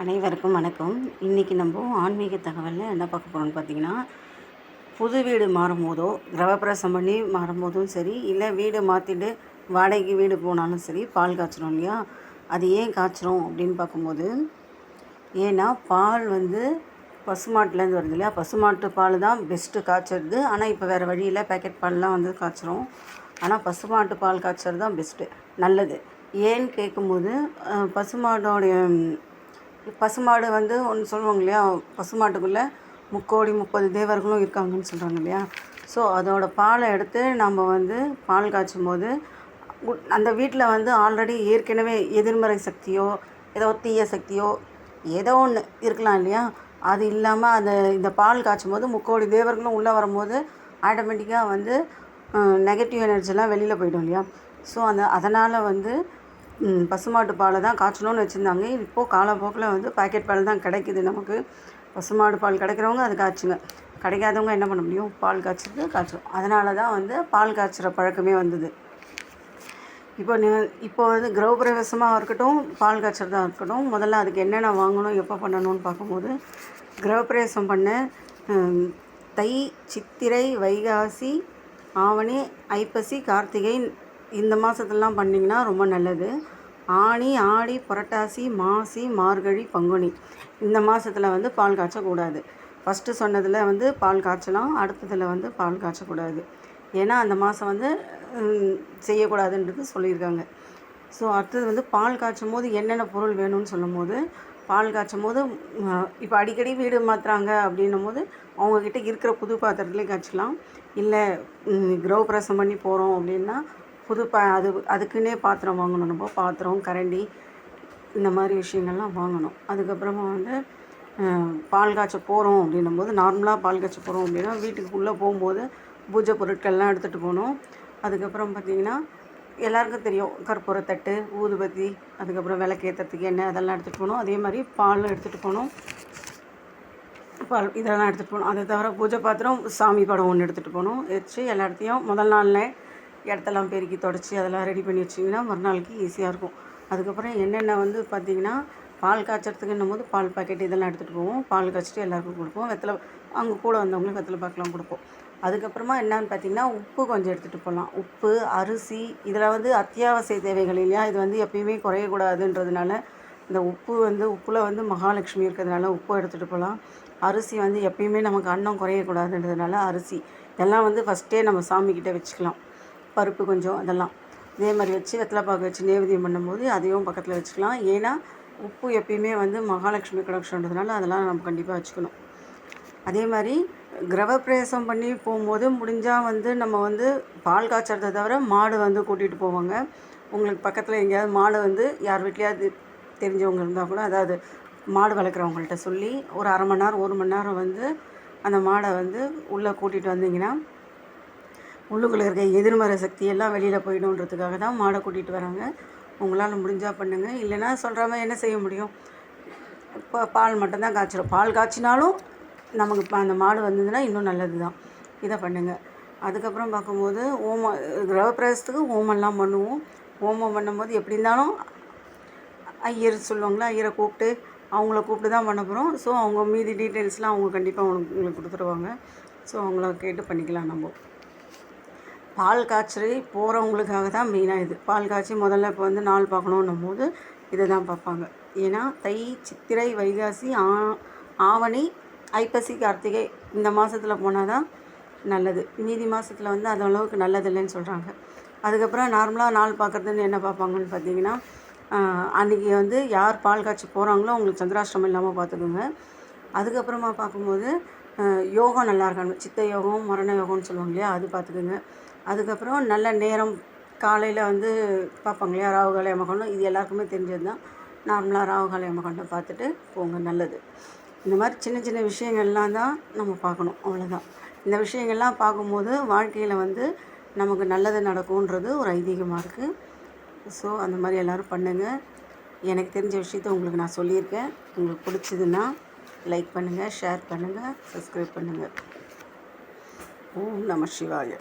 அனைவருக்கும் வணக்கம். இன்றைக்கி நம்ம ஆன்மீக தகவலில் என்ன பார்க்க போகிறோம்னு பார்த்தீங்கன்னா புது வீடு மாறும்போதோ கிரகப்பிரசம் பண்ணி மாறும்போதும் சரி இல்லை வீடு மாற்றிட்டு வாடகைக்கு வீடு போனாலும் சரி பால் காய்ச்சிரும் இல்லையா? அது ஏன் காய்ச்சிரும் அப்படின்னு பார்க்கும்போது ஏன்னா பால் வந்து பசுமாட்டிலேருந்து வருது இல்லையா? பசுமாட்டு பால் தான் பெஸ்ட்டு காய்ச்சறது. ஆனால் இப்போ வேறு வழியில் பேக்கெட் பால்லாம் வந்து காய்ச்சிரும். ஆனால் பசுமாட்டு பால் காய்ச்சறது தான் பெஸ்ட்டு நல்லது. ஏன்னு கேட்கும்போது பசுமாட்டோடைய பசுமாடு வந்து ஒன்று சொல்லுவாங்க இல்லையா? பசுமாட்டுக்குள்ளே முக்கோடி முப்பது தேவர்களும் இருக்காங்கன்னு சொல்கிறாங்க இல்லையா? ஸோ அதோடய பாலை எடுத்து நம்ம வந்து பால் காய்ச்சும் போது அந்த வீட்டில் வந்து ஆல்ரெடி ஏற்கனவே எதிர்மறை சக்தியோ ஏதோ தீய சக்தியோ ஏதோ ஒன்று இருக்கலாம் இல்லையா? அது இல்லாமல் அந்த இந்த பால் காய்ச்சும் போது முக்கோடி தேவர்களும் உள்ளே வரும்போது ஆட்டோமேட்டிக்காக வந்து நெகட்டிவ் எனர்ஜிலாம் வெளியில் போயிடும் இல்லையா? ஸோ அந்த அதனால் வந்து பசுமாட்டு பாலை தான் காய்ச்சணும்னு வச்சுருந்தாங்க. இப்போது காலப்போக்கில் வந்து பாக்கெட் பால் தான் கிடைக்குது நமக்கு. பசுமாடு பால் கிடைக்கிறவங்க அது காய்ச்சுங்க. கிடைக்காதவங்க என்ன பண்ண முடியும்? பால் காய்ச்சிட்டு காய்ச்சும் அதனால தான் வந்து பால் காய்ச்சுற பழக்கமே வந்தது. இப்போ நீ இப்போ வந்து கிரகப்பிரவேசமாக இருக்கட்டும் பால் காய்ச்சறதாக இருக்கட்டும் முதல்ல அதுக்கு என்னென்ன வாங்கணும் எப்போ பண்ணணும்னு பார்க்கும்போது கிரகப்பிரவேசம் பண்ண தை சித்திரை வைகாசி ஆவணி ஐப்பசி கார்த்திகை இந்த மாதத்துலலாம் பண்ணிங்கன்னா ரொம்ப நல்லது. ஆனி ஆடி புரட்டாசி மாசி மார்கழி பங்குனி. இந்த மாதத்தில் வந்து பால் காய்ச்சக்கூடாது. ஃபஸ்ட்டு சொன்னதில் வந்து பால் காய்ச்சலாம் அடுத்ததில் வந்து பால் காய்ச்சக்கூடாது. ஏன்னா அந்த மாதம் வந்து செய்யக்கூடாதுன்றது சொல்லியிருக்காங்க. ஸோ அடுத்தது வந்து பால் காய்ச்சும் போது என்னென்ன பொருள் வேணும்னு சொல்லும் போது பால் காய்ச்சும் போது இப்போ அடிக்கடி வீடு மாற்றுறாங்க அப்படின்னும் போது அவங்கக்கிட்ட இருக்கிற புது பாத்திரத்துலேயே காய்ச்சிக்கலாம். இல்லை கிரகப்பிரசம் பண்ணி போகிறோம் அப்படின்னா புது ப அது அதுக்குன்னே பாத்திரம் வாங்கணும். நம்ம பாத்திரம் கரண்டி இந்த மாதிரி விஷயங்கள்லாம் வாங்கணும். அதுக்கப்புறமா வந்து பால் காய்ச்ச போகிறோம் அப்படின்னும் போது நார்மலாக பால் காய்ச்ச போகிறோம் அப்படின்னா வீட்டுக்கு உள்ளே போகும்போது பூஜை பொருட்கள்லாம் எடுத்துகிட்டு போகணும். அதுக்கப்புறம் பார்த்திங்கன்னா எல்லாருக்கும் தெரியும் கற்பூரத்தட்டு ஊதுபத்தி அதுக்கப்புறம் விளக்கேற்றுறதுக்கு எண்ணெய் அதெல்லாம் எடுத்துகிட்டு போகணும். அதே மாதிரி பாலும் எடுத்துகிட்டு போகணும். பால் இதெல்லாம் எடுத்துகிட்டு போகணும். அதை தவிர பூஜை பாத்திரம் சாமி படம் ஒன்று எடுத்துகிட்டு போகணும். வச்சு எல்லா இடத்தையும் முதல் நாளில் இடத்தெல்லாம் பெருக்கி தொடச்சி அதெல்லாம் ரெடி பண்ணி வச்சிங்கன்னா மறுநாளுக்கு ஈஸியாக இருக்கும். அதுக்கப்புறம் என்னென்ன வந்து பார்த்திங்கன்னா பால் காய்ச்சறதுக்குன்னும் போது பால் பாக்கெட் இதெல்லாம் எடுத்துகிட்டு போவோம். பால் காய்ச்சிட்டு எல்லாருக்கும் கொடுப்போம். வெத்தலை அங்கே கூட வந்தவங்களுக்கு வெத்தலை பாக்கெலாம் கொடுப்போம். அதுக்கப்புறமா என்னன்னு பார்த்தீங்கன்னா உப்பு கொஞ்சம் எடுத்துகிட்டு போகலாம். உப்பு அரிசி இதில் வந்து அத்தியாவசிய தேவைகள் இல்லையா? இது வந்து எப்பயுமே குறையக்கூடாதுன்றதுனால இந்த உப்பு வந்து உப்பில் வந்து மகாலட்சுமி இருக்கிறதுனால உப்பு எடுத்துகிட்டு போகலாம். அரிசி வந்து எப்பயுமே நமக்கு அன்னம் குறையக்கூடாதுன்றதுனால அரிசி. இதெல்லாம் வந்து ஃபஸ்ட்டே நம்ம சாமிக்கிட்ட வச்சுக்கலாம். பருப்பு கொஞ்சம் அதெல்லாம். இதே மாதிரி வச்சு வெத்தலைப்பாக்கு வச்சு நேவேதியம் பண்ணும்போது அதையும் பக்கத்தில் வச்சுக்கலாம். ஏன்னா உப்பு எப்பயுமே வந்து மகாலட்சுமி கடாட்சன்றதுனால அதெல்லாம் நம்ம கண்டிப்பாக வச்சுக்கணும். அதே மாதிரி கிரகப்பிரவேசம் பண்ணி போகும்போது முடிஞ்சால் வந்து நம்ம வந்து பால் காய்ச்சறதை தவிர மாடு வந்து கூட்டிகிட்டு போவாங்க. உங்களுக்கு பக்கத்தில் எங்கேயாவது மாடு வந்து யார் வீட்லையாவது தெரிஞ்சவங்க இருந்தால் கூட அதாவது மாடு வளர்க்குறவங்கள்ட்ட சொல்லி ஒரு அரை மணி நேரம் ஒரு மணி நேரம் வந்து அந்த மாடை வந்து உள்ளே கூட்டிகிட்டு வந்தீங்கன்னா உள்ளுக்குள்ளே இருக்க எதிர்மறை சக்தி எல்லாம் வெளியில் போயிடும்ன்றதுக்காக தான் மாடை கூட்டிகிட்டு வராங்க. உங்களால் முடிஞ்சால் பண்ணுங்கள் இல்லைன்னா சொல்கிற மாதிரி என்ன செய்ய முடியும்? இப்போ பால் மட்டும்தான் காய்ச்சிடும் பால் காய்ச்சினாலும் நமக்கு இப்போ அந்த மாடு வந்ததுன்னா இன்னும் நல்லது தான் இதை பண்ணுங்கள் அதுக்கப்புறம் பார்க்கும்போது ஓமம் கிரகப்பிரவேசத்துக்கு ஓமெல்லாம் பண்ணுவோம். ஓமம் பண்ணும்போது எப்படி இருந்தாலும் ஐயர் சொல்லுவாங்களா ஐயரை கூப்பிட்டு அவங்கள கூப்பிட்டு தான் பண்ண போகிறோம் ஸோ அவங்க மீதி டீட்டெயில்ஸ்லாம் அவங்க கண்டிப்பாக உங்களுக்கு உங்களுக்கு கொடுத்துருவாங்க. ஸோ அவங்கள கேட்டு பண்ணிக்கலாம் நம்ம. பால் காய்ச்சறி போகிறவங்களுக்காக தான் மெயினாக இது. பால் காய்ச்சி முதல்ல இப்போ வந்து நாள் பார்க்கணுன்னும் போது இதை தான் பார்ப்பாங்க. ஏன்னா தை சித்திரை வைகாசி ஆ ஆவணி ஐப்பசி கார்த்திகை இந்த மாதத்தில் போனால் தான் நல்லது. மீதி மாதத்தில் வந்து அது அளவுக்கு நல்லது இல்லைன்னு சொல்கிறாங்க அதுக்கப்புறம் நார்மலாக நாள் பார்க்குறதுன்னு என்ன பார்ப்பாங்கன்னு பார்த்தீங்கன்னா அன்றைக்கி வந்து யார் பால் காய்ச்சி போகிறாங்களோ அவங்களுக்கு சந்திராஷ்டிரம் இல்லாமல் பார்த்துக்குங்க. அதுக்கப்புறமா பார்க்கும்போது யோகம் நல்லா இருக்காங்க சித்த யோகம் மரண யோகம்னு சொல்லுவாங்க இல்லையா அது பார்த்துக்குங்க. அதுக்கப்புறம் நல்ல நேரம் காலையில் வந்து பார்ப்பாங்க இல்லையா? ராகுகால யமகண்டம் இது எல்லாருக்குமே தெரிஞ்சது தான் நார்மலாக ராகுகால யமகண்டம் பார்த்துட்டு போங்க நல்லது. இந்த மாதிரி சின்ன சின்ன விஷயங்கள்லாம் தான் நம்ம பார்க்கணும் அவ்வளோதான் இந்த விஷயங்கள்லாம் பார்க்கும்போது வாழ்க்கையில் வந்து நமக்கு நல்லது நடக்கும்ன்றது ஒரு ஐதீகமாக இருக்குது ஸோ அந்த மாதிரி எல்லோரும் பண்ணுங்கள் எனக்கு தெரிஞ்ச விஷயத்த உங்களுக்கு நான் சொல்லியிருக்கேன். உங்களுக்கு பிடிச்சதுன்னா லைக் பண்ணுங்கள் ஷேர் பண்ணுங்கள் சப்ஸ்கிரைப் பண்ணுங்கள் ஓம் நம சிவாய.